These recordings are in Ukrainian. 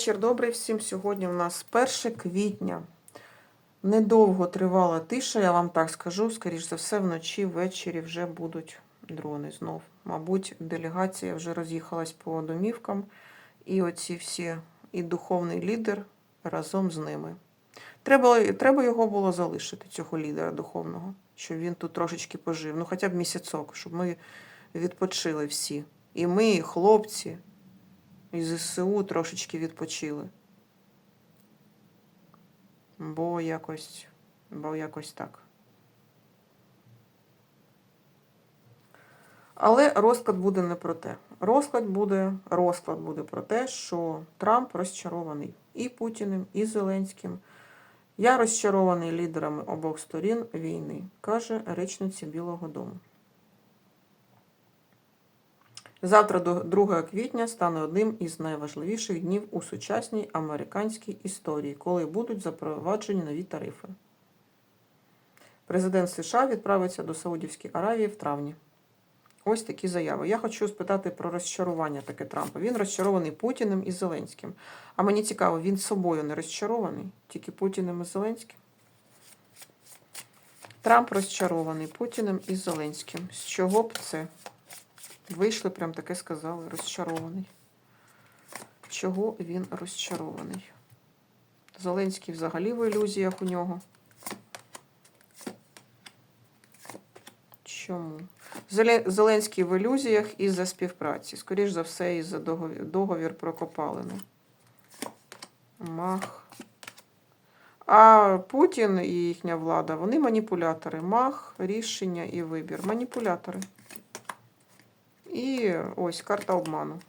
Вечір добрий всім. Сьогодні у нас 1 квітня. Недовго тривала тиша, я вам так скажу. Скоріш за все, вночі, ввечері вже будуть дрони знов. Мабуть, делегація вже роз'їхалась по домівкам, і оці всі, і духовний лідер разом з ними. Треба, треба його було залишити, цього лідера духовного, щоб він тут трошечки пожив. Ну, хоча б місяцок, щоб ми відпочили всі. І ми, і хлопці, і ЗСУ трошечки відпочили. Бо якось, бо якось так. Але розклад буде не про те. Розклад буде, розклад буде про те, що Трамп розчарований і Путіним, і Зеленським. Я розчарований лідерами обох сторін війни, каже речниця Білого Дому. Завтра, 2 квітня, стане одним із найважливіших днів у сучасній американській історії, коли будуть запроваджені нові тарифи. Президент США відправиться до Саудівської Аравії в травні. Ось такі заяви. Я хочу спитати про розчарування таке Трампа. Він розчарований Путіним і Зеленським. А мені цікаво, він собою не розчарований, тільки Путіним і Зеленським. Трамп розчарований Путіним і Зеленським. З чого б це? Вийшли, прям таке сказали, розчарований. Чого він розчарований? Зеленський взагалі в ілюзіях у нього. Чому? Зеленський в ілюзіях із-за співпраці. Скоріш за все, із-за договір, договір про копалину. Мах. А Путін і їхня влада, вони маніпулятори. Мах, рішення і вибір. Маніпулятори. І ось карта обману.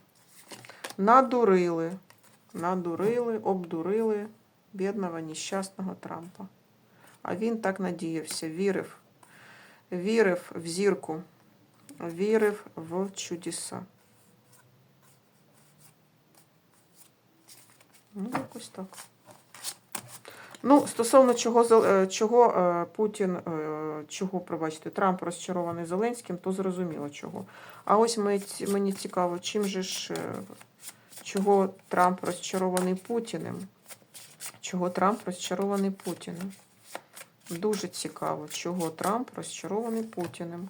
Надурили. Надурили, обдурили бідного нещасного Трампа. А він так надіявся, вірив. Вірив в зірку, вірив в чудеса. Ну, якось так. Ну, стосовно чого, е, чого е, Путін, е, чого, пробачте, Трамп розчарований Зеленським, то зрозуміло чого. А ось мені цікаво, чим же ж, чого Трамп розчарований Путіним? Чого Трамп розчарований Путіним? Дуже цікаво, чого Трамп розчарований Путіним.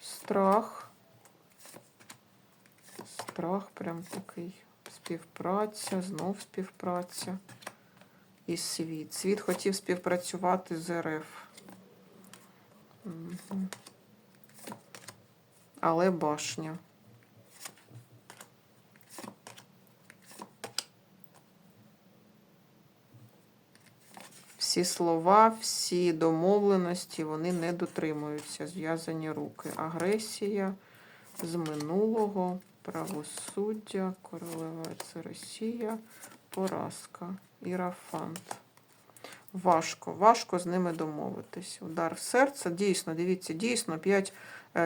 Страх. Страх прям такий. Співпраця, знов співпраця. І світ. Світ хотів співпрацювати з РФ. Але башня. Всі слова, всі домовленості, вони не дотримуються. Зв'язані руки. Агресія з минулого, правосуддя, королева це Росія, поразка, ірафант. Важко, важко з ними домовитись. Удар в серце. Дійсно, дивіться, дійсно, 5,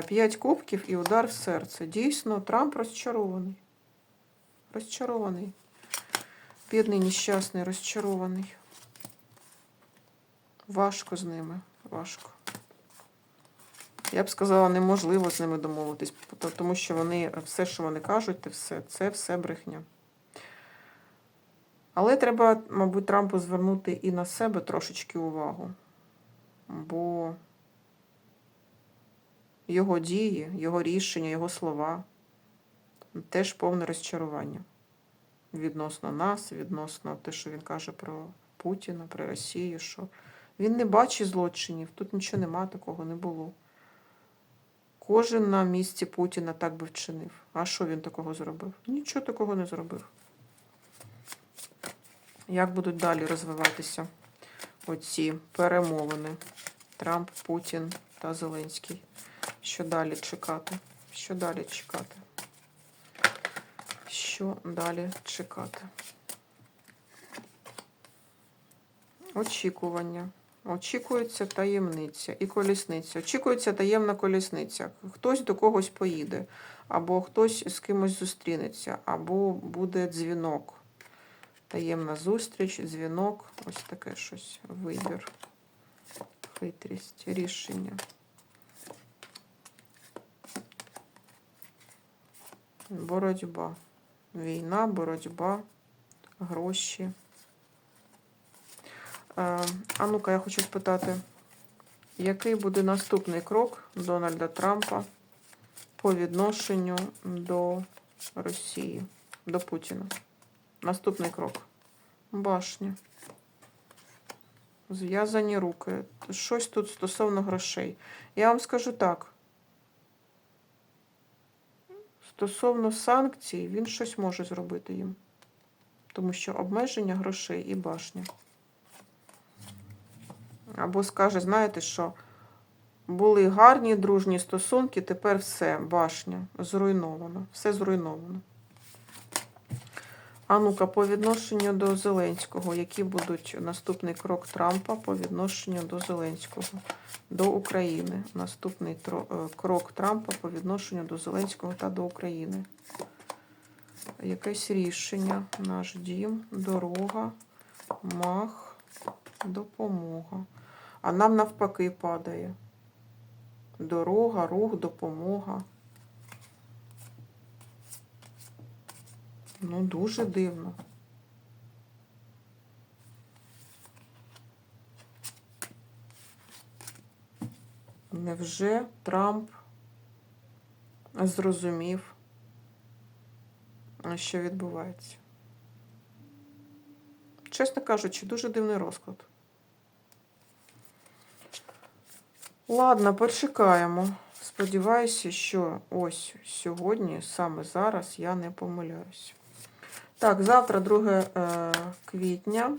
5 кубків і удар в серце. Дійсно, Трамп розчарований. Розчарований. Бідний, нещасний, розчарований. Важко з ними, важко. Я б сказала, неможливо з ними домовитись, тому що вони все, що вони кажуть, це все, це все брехня. Але треба, мабуть, Трампу звернути і на себе трошечки увагу. Бо його дії, його рішення, його слова теж повне розчарування відносно нас, відносно те, що він каже про Путіна, про Росію, що він не бачить злочинів, тут нічого нема, такого не було. Кожен на місці Путіна так би вчинив. А що він такого зробив? Нічого такого не зробив. Як будуть далі розвиватися оці перемовини Трамп, Путін та Зеленський? Що далі чекати? Що далі чекати? Що далі чекати? Очікування. Очікується таємниця і колісниця. Очікується таємна колісниця. Хтось до когось поїде, або хтось з кимось зустрінеться, або буде дзвінок. Таємна зустріч, дзвінок, ось таке щось. Вибір, хитрість, рішення. Боротьба. Війна, боротьба, гроші. Е, а ну-ка, я хочу спитати, який буде наступний крок Дональда Трампа по відношенню до Росії, до Путіна? Наступний крок. Башня. Зв'язані руки. Щось тут стосовно грошей. Я вам скажу так. Стосовно санкцій, він щось може зробити їм. Тому що обмеження грошей і башня. Або скаже, знаєте що, були гарні дружні стосунки, тепер все, башня, зруйновано. Все зруйновано. А ну-ка, по відношенню до Зеленського, які будуть наступний крок Трампа по відношенню до Зеленського, до України. Наступний е, крок Трампа по відношенню до Зеленського та до України. Якесь рішення, наш дім, дорога, мах, допомога. А нам навпаки падає. Дорога, рух, допомога. Ну, дуже дивно. Невже Трамп зрозумів, що відбувається? Чесно кажучи, дуже дивний розклад. Ладно, почекаємо. Сподіваюся, що ось сьогодні, саме зараз, я не помиляюсь. Так, завтра, 2 е, квітня,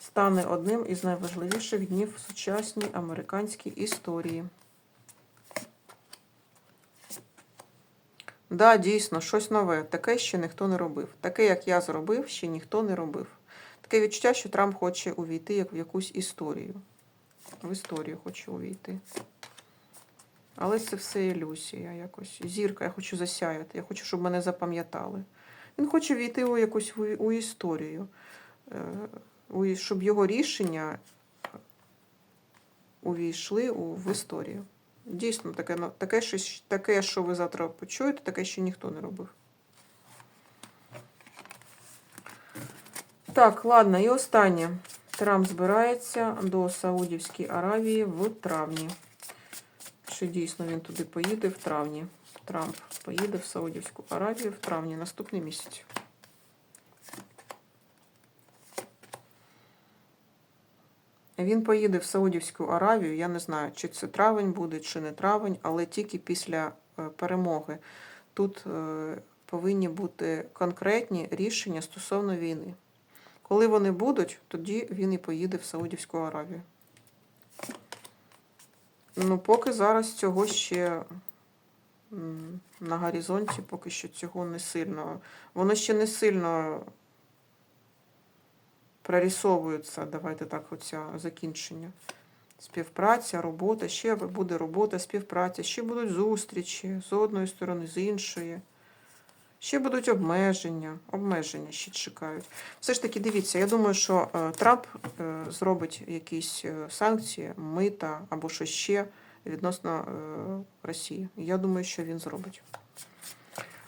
стане одним із найважливіших днів в сучасній американській історії. Да, дійсно, щось нове. Таке ще ніхто не робив. Таке, як я зробив, ще ніхто не робив. Таке відчуття, що Трамп хоче увійти як в якусь історію. В історію хоче увійти. Але це все ілюзія якось. Зірка, я хочу засяяти, я хочу, щоб мене запам'ятали. Він хоче війти у якусь у, історію, Е, щоб його рішення увійшли в історію. Дійсно, таке, ну, таке, щось- таке, що ви завтра почуєте, таке ще ніхто не робив. Так, ладно, і останнє. Трамп збирається до Саудівської Аравії в травні. Чи дійсно він туди поїде в травні? Трамп поїде в Саудівську Аравію в травні, наступний місяць. Він поїде в Саудівську Аравію. Я не знаю, чи це травень буде, чи не травень, але тільки після е, перемоги. Тут е, повинні бути конкретні рішення стосовно війни. Коли вони будуть, тоді він і поїде в Саудівську Аравію. Ну, поки зараз цього ще на горизонті, поки що цього не сильно. Воно ще не сильно прорисовується, давайте так, оця закінчення. Співпраця, робота, ще буде робота, співпраця, ще будуть зустрічі з одної сторони, з іншої. Ще будуть обмеження. Обмеження ще чекають. Все ж таки, дивіться, я думаю, що е, Трамп е, зробить якісь е, санкції, мита або що ще відносно Росії. Я думаю, що він зробить.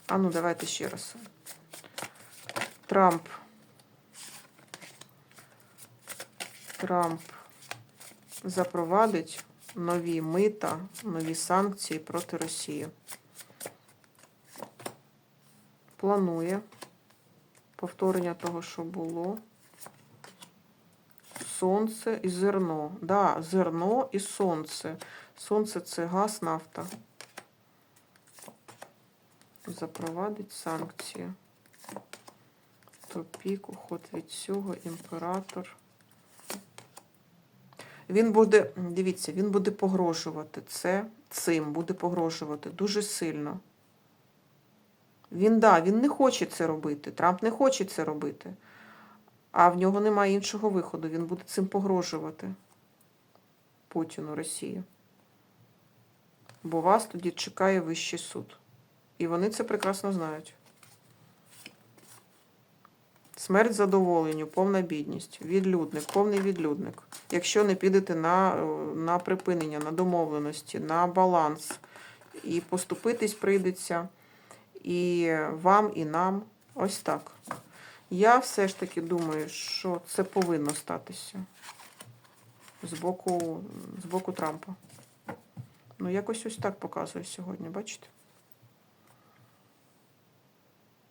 А ну, давайте ще раз. Трамп. Трамп запровадить нові мита, нові санкції проти Росії. Планує повторення того, що було. Сонце і зерно. Да, зерно і сонце. Сонце це газ, нафта. Запровадить санкції. Топік, уход від цього, імператор. Він буде, дивіться, він буде погрожувати це, цим буде погрожувати дуже сильно. Він, да, він не хоче це робити. Трамп не хоче це робити. А в нього немає іншого виходу. Він буде цим погрожувати Путіну, Росії. Бо вас тоді чекає вищий суд. І вони це прекрасно знають. Смерть задоволенню, повна бідність, відлюдник, повний відлюдник. Якщо не підете на, е, на припинення, на домовленості, на баланс, і поступитись прийдеться і вам, і нам. Ось так. Я все ж таки думаю, що це повинно статися з боку, з боку Трампа. Ну, якось ось так показує сьогодні, бачите?